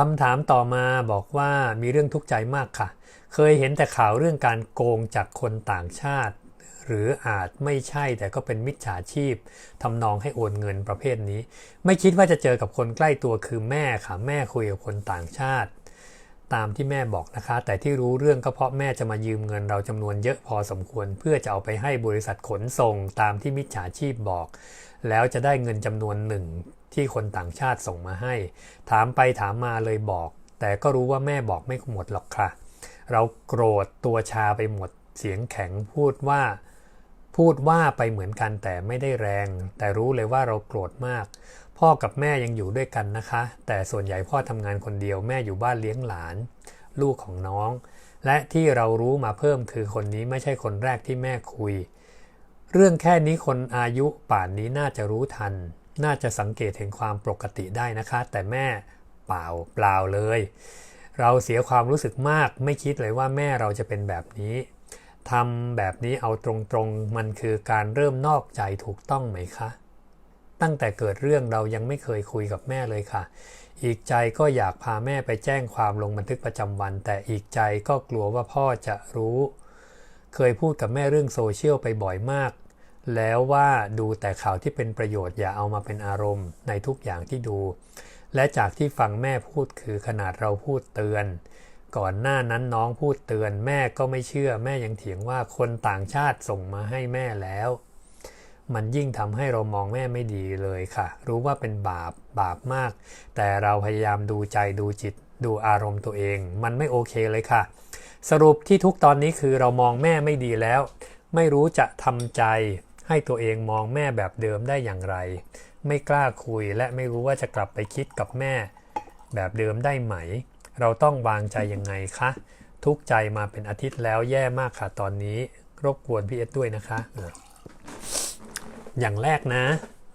คำถามต่อมาบอกว่ามีเรื่องทุกข์ใจมากค่ะ เคยเห็นแต่ข่าวเรื่องการโกงจากคนต่างชาติ หรืออาจไม่ใช่แต่ก็เป็นมิจฉาชีพทำนองให้โอนเงินประเภทนี้ ไม่คิดว่าจะเจอกับคนใกล้ตัวคือแม่ค่ะ แม่คุยกับคนต่างชาติ ตามที่แม่บอกนะคะ แต่ที่รู้เรื่องก็เพราะแม่จะมายืมเงินเราจำนวนเยอะพอสมควร เพื่อจะเอาไปให้บริษัทขนส่งตามที่มิจฉาชีพบอก แล้วจะได้เงินจำนวนหนึ่ง ที่คนต่างชาติส่งมาให้ ถามไปถามมาเลยบอก แต่ก็รู้ว่าแม่บอกไม่หมดหรอกค่ะ เราโกรธตัวชาไปหมดเสียงแข็งพูดว่า พูดว่าไปเหมือนกันแต่ไม่ได้แรง แต่รู้เลยว่าเราโกรธมาก พ่อกับแม่ยังอยู่ด้วยกันนะคะ แต่ส่วนใหญ่พ่อทำงานคนเดียวแม่อยู่บ้านเลี้ยงหลาน ลูกของน้อง และที่เรารู้มาเพิ่มคือคนนี้ไม่ใช่คนแรกที่แม่คุย เรื่องแค่นี้คนอายุป่านนี้น่าจะรู้ทัน น่าจะสังเกตเห็นความปกติได้นะคะ แต่แม่เปล่าเปล่าเลย เราเสียความรู้สึกมากไม่คิดเลยว่าแม่เราจะเป็นแบบนี้ทำแบบนี้เอาตรงๆ มันคือการเริ่มนอกใจถูกต้องไหมคะ ตั้งแต่เกิดเรื่องเรายังไม่เคยคุยกับแม่เลยค่ะ อีกใจก็อยากพาแม่ไปแจ้งความลงบันทึกประจำวัน แต่อีกใจก็กลัวว่าพ่อจะรู้ เคยพูดกับแม่เรื่องโซเชียลไปบ่อยมาก แล้วว่าดูแต่ข่าวที่เป็นประโยชน์อย่าเอามาเป็นอารมณ์ในทุกอย่างที่ดู และจากที่ฟังแม่พูดคือขนาดเราพูดเตือน ก่อนหน้านั้นน้องพูดเตือน แม่ก็ไม่เชื่อแม่ยังเถียงว่าคนต่างชาติส่งมาให้แม่แล้ว มันยิ่งทำให้เรามองแม่ไม่ดีเลยค่ะ รู้ว่าเป็นบาปบาปมาก แต่เราพยายามดูใจดูจิต ดูอารมณ์ตัวเอง มันไม่โอเคเลยค่ะ สรุปที่ทุกตอนนี้คือเรามองแม่ไม่ดีแล้ว ไม่รู้จะทำใจ ให้ตัวเองมองแม่แบบเดิมได้อย่างไร ไม่กล้าคุยและไม่รู้ว่าจะกลับไปคิดกับแม่ แบบเดิมได้ไหม เราต้องวางใจยังไงคะ ทุกใจมาเป็นอาทิตย์แล้วแย่มากค่ะตอนนี้ รบกวนพี่เอสด้วยนะคะ อย่างแรกนะ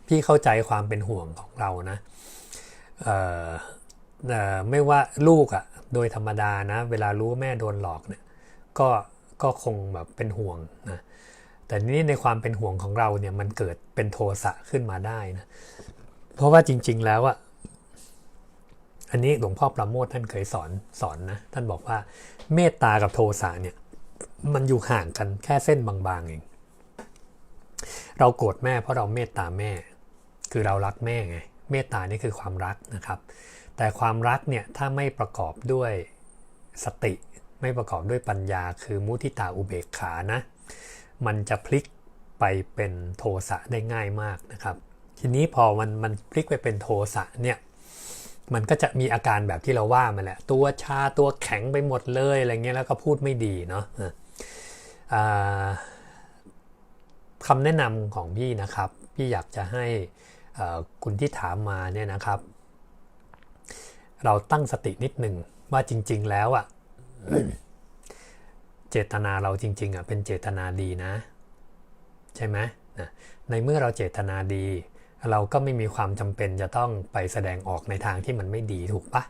พี่เข้าใจความเป็นห่วงของเรานะไม่ว่าลูกอะ่ะโดยธรรมดานะ เวลารู้แม่โดนหลอกเนี่ยก็ก็คงแบบเป็นห่วงนะ แต่นี่ในความเป็นห่วงของเราเนี่ยมันเกิดเป็นโทสะขึ้นมาได้นะ เพราะว่าจริง ๆ แล้วอะอันนี้หลวงพ่อประโมทท่านเคยสอนสอนนะ ท่านบอกว่าเมตตากับโทสะเนี่ย มันอยู่ห่างกันแค่เส้นบางๆเอง เราโกรธแม่เพราะเราเมตตาแม่ คือเรารักแม่ไง เมตตานี่คือความรักนะครับ แต่ความรักเนี่ยถ้าไม่ประกอบด้วยสติ ไม่ประกอบด้วยปัญญา คือมุทิตาอุเบกขานะ มันจะพลิกไปเป็นโทสะได้ง่ายมากนะครับ ทีนี้พอมันมันพลิกไปเป็นโทสะเนี่ยมันก็จะมีอาการแบบที่เราว่ามาแหละ ตัวชาตัวแข็งไปหมดเลยอะไรเงี้ยแล้วก็พูดไม่ดีเนาะคำแนะนำของพี่นะครับ พี่อยากจะให้คุณที่ถามมาเนี่ยนะครับ เราตั้งสตินิดหนึ่งว่าจริง ๆ แล้วอะ่ะ เจตนาเราจริงๆอะเป็นเจตนาดีนะ ใช่ไหมนะในเมื่อเราเจตนาดี เราก็ไม่มีความจำเป็นจะต้องไปแสดงออกในทางที่มันไม่ดีถูกปะ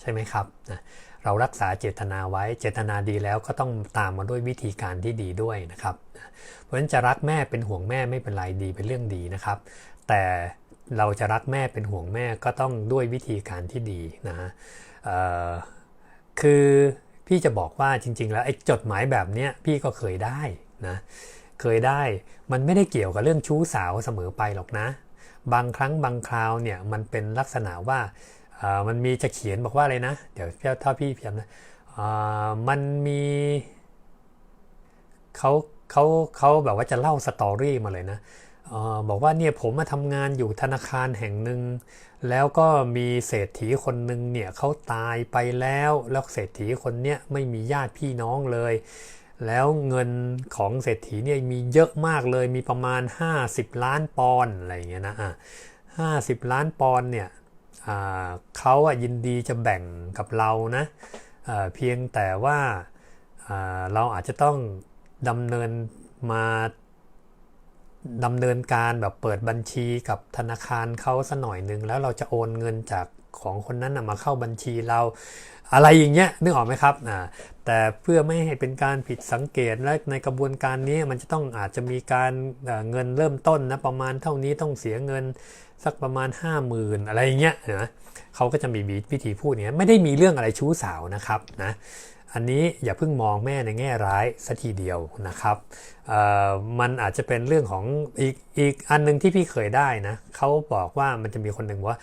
ใช่ไหมครับนะเรารักษาเจตนาไว้เจตนาดีแล้วก็ต้องตามมาด้วยวิธีการที่ดีด้วยนะครับ เพราะฉะนั้นจะรักแม่เป็นห่วงแม่ไม่เป็นไรดีเป็นเรื่องดีนะครับ แต่เราจะรักแม่เป็นห่วงแม่ก็ต้องด้วยวิธีการที่ดีนะคือ พี่จะบอกว่าจริง ๆ แล้วไอ้จดหมายแบบเนี้ยพี่ก็เคยได้นะเคยได้มันไม่ได้เกี่ยวกับเรื่องชู้สาวเสมอไปหรอกนะ บางครั้งบางคราวเนี่ยมันเป็นลักษณะว่ามันมีจะเขียนบอกว่าอะไรนะ เดี๋ยวถ้าพี่เพียมนะมันมีเขาเขาเขาแบบว่าจะเล่าสตอรี่มาเลยนะ บอกว่าเนี่ยผมมาทำงานอยู่ธนาคารแห่งหนึ่งแล้วก็มีเศรษฐีคนหนึ่งเนี่ยเขาตายไปแล้วแล้วเศรษฐีคนเนี้ยไม่มีญาติพี่น้องเลย แล้วเงินของเศรษฐีเนี่ยมีเยอะมากเลยมีประมาณ 50 ล้านปอนด์อะไรอย่างเงี้ยนะอะห้าสิบล้านปอนด์เนี่ยเขาอะยินดีจะแบ่งกับเรานะเพียงแต่ว่าเราอาจจะต้องดำเนินมา ดำเนินการแบบเปิดบัญชีกับธนาคารเขาสัหน่อยหนึ่งแล้วเราจะโอนเงินจากของคนนั้นมาเข้าบัญชีเรา อะไรอย่างเงี้ยนึกออกไหมครับอ่าแต่เพื่อไม่ให้เป็นการผิดสังเกตและในกระบวนการนี้มันจะต้องอาจจะมีการเงินเริ่มต้นนะประมาณเท่านี้ต้องเสียเงินสักประมาณ 5 0,000 อะไรเงี้ยนะเขาก็จะมีวิธีพูดเนี้ยไม่ได้มีเรื่องอะไรชู้สาวนะครับนะ อันนี้อย่าเพิ่งมองแม่ในแง่ร้ายสัทีเดียวนะครับมันอาจจะเป็นเรื่องของอีกอีกอันนึงที่พี่เคยได้นะเขาบอกว่ามันจะมีคนหนึ่งว่า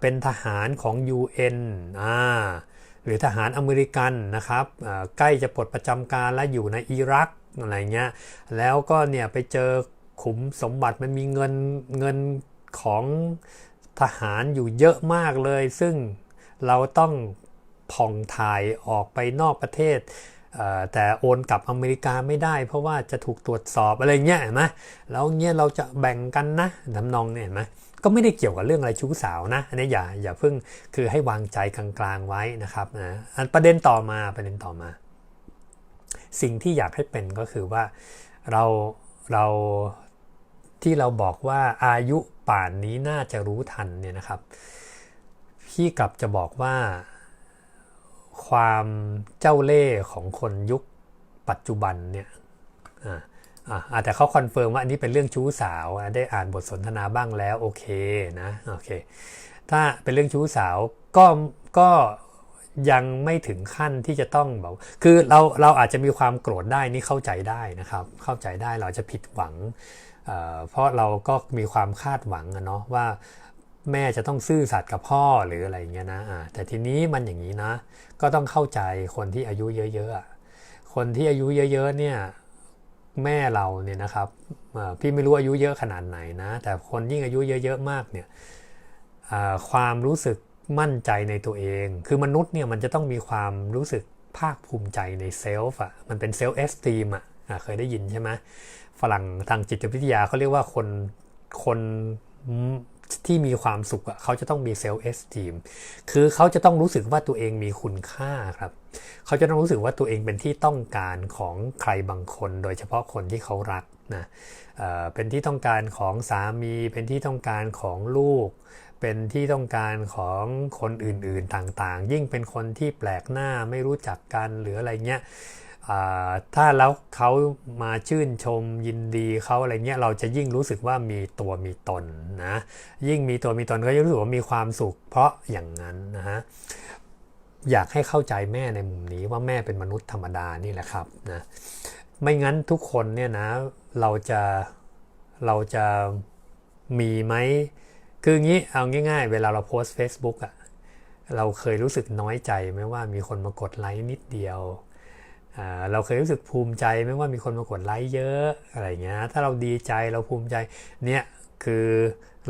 เป็นทหารของ UN อ่าหรือทหารอเมริกันนะครับใกล้จะปลดประจำการและอยู่ในอิรักอะไรเงี้ยแล้วก็เนี่ยไปเจอขุมสมบัติมันมีเงินเงินของทหารอยู่เยอะมากเลย ซึ่งเราต้อง ผ่องถ่ายออกไปนอกประเทศแต่โอนกลับอเมริกาไม่ได้เพราะว่าจะถูกตรวจสอบอะไรเงี้ยเห็นไหมแล้วเงี้ยเราจะแบ่งกันนะทำนองเนี่ยเห็นไหมก็ไม่ได้เกี่ยวกับเรื่องอะไรชู้สาวนะอันนี้อย่าอย่าเพิ่งคือให้วางใจกลางๆไว้นะครับนะอันประเด็นต่อมาประเด็นต่อมา สิ่งที่อยากให้เป็นก็คือว่าเราเราที่เราบอกว่าอายุป่านนี้น่าจะรู้ทันเนี่ยนะครับ พี่กลับจะบอกว่า ความเจ้าเล่ห์ของคนยุคปัจจุบันเนี่ยอ่าอ่าแต่เขาคอนเฟิร์มว่าอันนี้เป็นเรื่องชู้สาวได้อ่านบทสนทนาบ้างแล้วโอเคนะโอเคถ้าเป็นเรื่องชู้สาวก็ก็ยังไม่ถึงขั้นที่จะต้องแบบคือเราเราอาจจะมีความโกรธได้นี่เข้าใจได้นะครับ เข้าใจได้เราจะผิดหวังเพราะเราก็มีความคาดหวังนะเนาะว่า แม่จะต้องซื่อสัตย์กับพ่อหรืออะไรเงี้ยนะแต่ทีนี้มันอย่างนี้นะ ก็ต้องเข้าใจคนที่อายุเยอะๆคนที่อายุเยอะ ๆ เนี่ยแม่เราเนี่ยนะครับพี่ไม่รู้อายุเยอะขนาดไหนนะ แต่คนยิ่งอายุเยอะๆมากเนี่ยความรู้สึกมั่นใจในตัวเอง คือมนุษย์เนี่ยมันจะต้องมีความรู้สึกภาคภูมิใจในเซลฟ์อะมันเป็นเซลฟ์เอสตีมอะเคยได้ยินใช่ไหมฝรั่งทางจิตวิทยาเขาเรียกว่าคนคน ที่มีความสุขอะเขาจะต้องมีเซลฟ์เอสตีมคือเขาจะต้องรู้สึกว่าตัวเองมีคุณค่าครับเขาจะต้องรู้สึกว่าตัวเองเป็นที่ต้องการของใครบางคน โดยเฉพาะคนที่เขารักนะเป็นที่ต้องการของสามี เป็นที่ต้องการของลูก เป็นที่ต้องการของคนอื่นๆต่างๆ ยิ่งเป็นคนที่แปลกหน้าไม่รู้จักกันหรืออะไรเงี้ย ถ้าแล้วเขามาชื่นชมยินดีเขาอะไรเงี้ยเราจะยิ่งรู้สึกว่ามีตัวมีตนนะยิ่งมีตัวมีตนก็จะรู้สึกว่ามีความสุข เพราะอย่างนั้นนะฮะอยากให้เข้าใจแม่ในมุมนี้ว่าแม่เป็นมนุษย์ธรรมดานี่แหละครับนะไม่งั้นทุกคนเนี่ยนะเราจะเราจะมีไหมคืองี้เอาง่าย ๆ เวลาเราโพสต์ Facebook อะเราเคยรู้สึกน้อยใจไหมว่ามีคนมากดไลค์นิดเดียว เราเคยรู้สึกภูมิใจไม่ว่ามีคนมากดไลค์เยอะอะไรเงี้ยถ้าเราดีใจเราภูมิใจเนี่ยคือ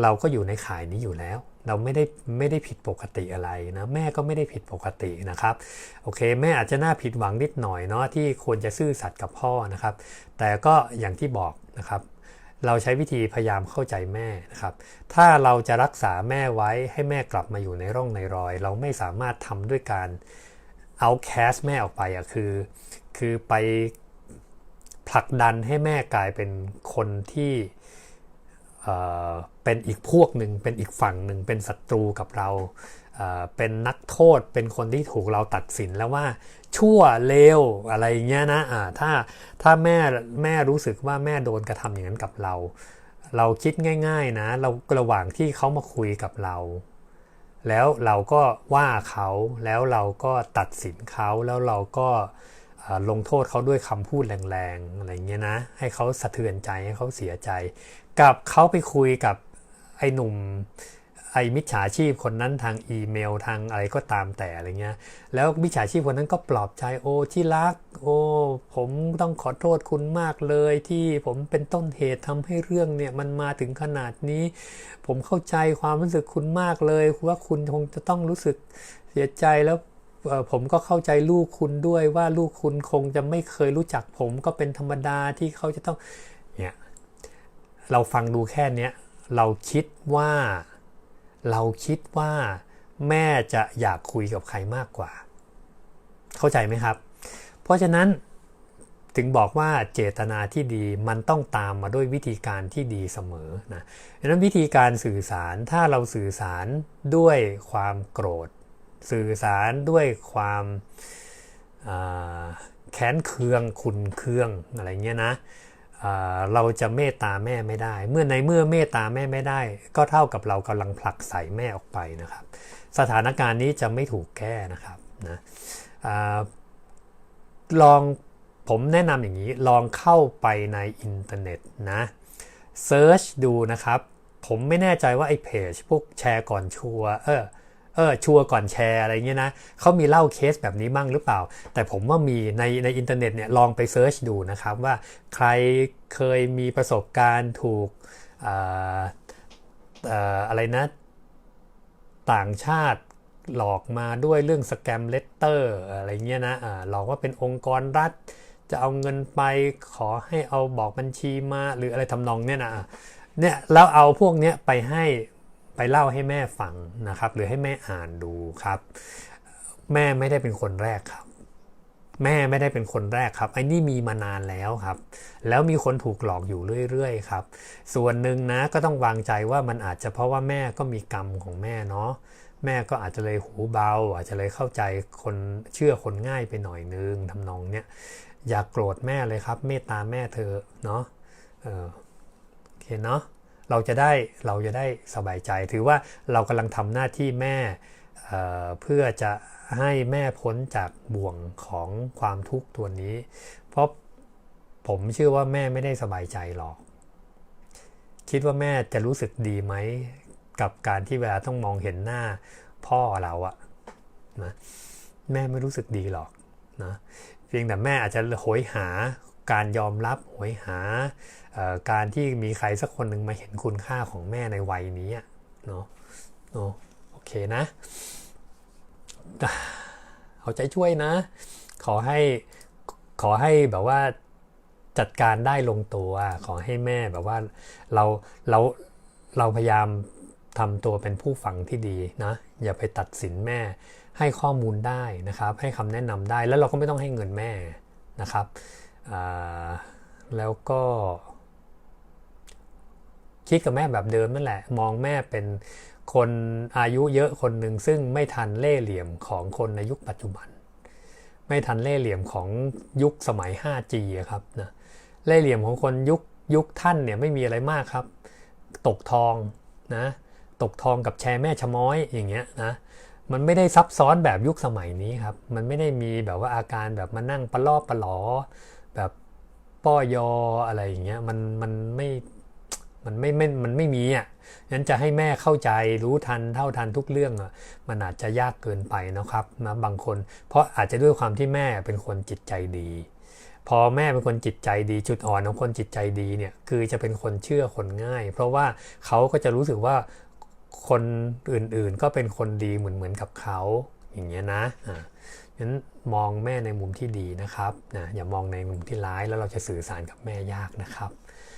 เราก็อยู่ในข่ายนี้อยู่แล้ว เราไม่ได้ไม่ได้ผิดปกติอะไรนะแม่ก็ไม่ได้ผิดปกตินะครับโอเค แม่อาจจะน่าผิดหวังนิดหน่อยเนาะที่ควรจะซื่อสัตย์กับพ่อนะครับ แต่ก็อย่างที่บอกนะครับเราใช้วิธีพยายามเข้าใจแม่นะครับ ถ้าเราจะรักษาแม่ไว้ให้แม่กลับมาอยู่ในร่องในรอย เราไม่สามารถทำด้วยการ เอาแคสแม่ออกไปอะคือ คือไปผลักดันให้แม่กลายเป็นคนที่เป็นอีกพวกหนึ่งเป็นอีกฝั่งหนึ่งเป็นศัตรูกับเราเป็นนักโทษเป็นคนที่ถูกเราตัดสินแล้วว่าชั่วเลวอะไรเงี้ยนะะถ้าถ้าแม่แม่รู้สึกว่าแม่โดนกระทำอย่างนั้นกับเรา เราคิดง่าย ๆนะ เราระหว่างที่เขามาคุยกับเรา แล้วเราก็ว่าเขาแล้วเราก็ตัดสินเขาแล้วเราก็ลงโทษเขาด้วยคำพูดแรงๆอะไรเงี้ยนะ ให้เขาสะเทือนใจให้เขาเสียใจ กับเขาไปคุยกับไอ้หนุ่ม ไอ้มิจฉาชีพคนนั้นทางอีเมลทางอะไรก็ตามแต่อะไรเงี้ย แล้วมิจฉาชีพคนนั้นก็ปลอบใจโอ้ที่รัก โอ้ผมต้องขอโทษคุณมากเลยที่ผมเป็นต้นเหตุทำให้เรื่องเนี่ยมันมาถึงขนาดนี้ ผมเข้าใจความรู้สึกคุณมากเลยว่าคุณคงจะต้องรู้สึกเสียใจแล้วผมก็เข้าใจลูกคุณด้วยว่าลูกคุณคงจะไม่เคยรู้จักผมก็เป็นธรรมดาที่เขาจะต้องเนี่ยเราฟังดูแค่เนี้ยเราคิดว่า เราคิดว่าแม่จะอยากคุยกับใครมากกว่า เข้าใจไหมครับ เพราะฉะนั้นถึงบอกว่าเจตนาที่ดีมันต้องตามมาด้วยวิธีการที่ดีเสมอนะดังนั้นวิธีการสื่อสารถ้าเราสื่อสารด้วยความโกรธ สื่อสารด้วยความแค้นเคืองขุนเคืองอะไรเงี้ยนะ เราจะเมตตาแม่ไม่ได้ เมื่อในเมื่อเมตตาแม่ไม่ได้ ก็เท่ากับเรากำลังผลักใส่แม่ออกไปนะครับ สถานการณ์นี้จะไม่ถูกแก้นะครับนะอลองผมแนะนำอย่างนี้ลองเข้าไปในอินเทอร์เน็ตนะเซิร์ชดูนะครับ ผมไม่แน่ใจว่าไอ้เพจพวกแชร์ก่อนชัวเออ เออชัวร์ก่อนแชร์อะไรเงี้ยนะเขามีเล่าเคสแบบนี้บ้างหรือเปล่า แต่ผมว่ามีในในอินเทอร์เน็ตเนี่ยลองไปเซิร์ชดูนะครับว่าใครเคยมีประสบการณ์ถูกออะไรนะ ต่างชาติหลอกมาด้วยเรื่องสแกมเลตเตอร์อะไรเงี้ยนะหลอกว่าเป็นองค์กรรัฐ จะเอาเงินไปขอให้เอาบอกบัญชีมาหรืออะไรทำนองเนี่ยนะเนี่ยแล้วเอาพวกเนี้ยไปให้ ไปเล่าให้แม่ฟังนะครับ หรือให้แม่อ่านดูครับ แม่ไม่ได้เป็นคนแรกครับ แม่ไม่ได้เป็นคนแรกครับไอ้นี่มีมานานแล้วครับ แล้วมีคนถูกหลอกอยู่เรื่อยๆครับ ส่วนหนึ่งนะก็ต้องวางใจว่ามันอาจจะเพราะว่าแม่ก็มีกรรมของแม่เนาะแม่ก็อาจจะเลยหูเบา อาจจะเลยเข้าใจคนเชื่อคนง่ายไปหน่อยนึงทำนองเนี้ยอย่ากโกรธแม่เลยครับ เมตตาแม่เธอเนาะเออโอเคเนาะ เราจะได้เราจะได้สบายใจ ถือว่าเรากำลังทำหน้าที่แม่เเพื่อจะให้แม่พ้นจากบ่วงของความทุกข์ตัวนี้ เพราะผมเชื่อว่าแม่ไม่ได้สบายใจหรอก คิดว่าแม่จะรู้สึกดีไหมกับการที่เวลาต้องมองเห็นหน้าพ่อเราอะนะแม่ไม่รู้สึกดีหรอกนะเพียงแต่แม่อาจจะโหยหา การยอมรับโหยหา การที่มีใครสักคนหนึ่งมาเห็นคุณค่าของแม่ในวัยนี้เนาะโอเคนะ เอาใจช่วยนะ ขอให้ขอให้แบบว่าจัดการได้ลงตัวขอให้แม่แบบว่าเราเราเราพยายามทำตัวเป็นผู้ฟังที่ดีนะ อย่าไปตัดสินแม่ให้ข้อมูลได้นะครับ ให้คำแนะนำได้แล้วเราก็ไม่ต้องให้เงินแม่นะครับ แล้วก็คิดกับแม่แบบเดิมนั่นแหละ มองแม่เป็นคนอายุเยอะคนหนึ่งซึ่งไม่ทันเล่เหลี่ยมของคนในยุคปัจจุบัน ไม่ทันเล่เหลี่ยมของยุคสมัย 5G อะครับนะเล่เหลี่ยมของคนยุคยุคท่านเนี่ยไม่มีอะไรมากครับ ตกทองนะตกทองกับแชร์แม่ชะม้อยอย่างเงี้ยนะมันไม่ได้ซับซ้อนแบบยุคสมัยนี้ครับ มันไม่ได้มีแบบว่าอาการแบบมานั่งประลอบประหลอ แบบป้อยออะไรอย่างเงี้ยมันมันไม่มันไม่ไม่มันไม่มีอะงั้นจะให้แม่เข้าใจรู้ทันเท่าทันทุกเรื่องอะมันอาจจะยากเกินไปนะครับนะบางคน เพราะอาจจะด้วยความที่แม่เป็นคนจิตใจดี พอแม่เป็นคนจิตใจดีจุดอ่อนของคนจิตใจดีเนี่ยคือจะเป็นคนเชื่อคนง่าย เพราะว่าเขาก็จะรู้สึกว่าคนอื่นๆก็เป็นคนดีเหมือนเหมือนกับเขาอย่างเงี้ยนะ นั้นมองแม่ในมุมที่ดีนะครับนะอย่ามองในมุมที่ร้ายแล้วเราจะสื่อสารกับแม่ยากนะครับ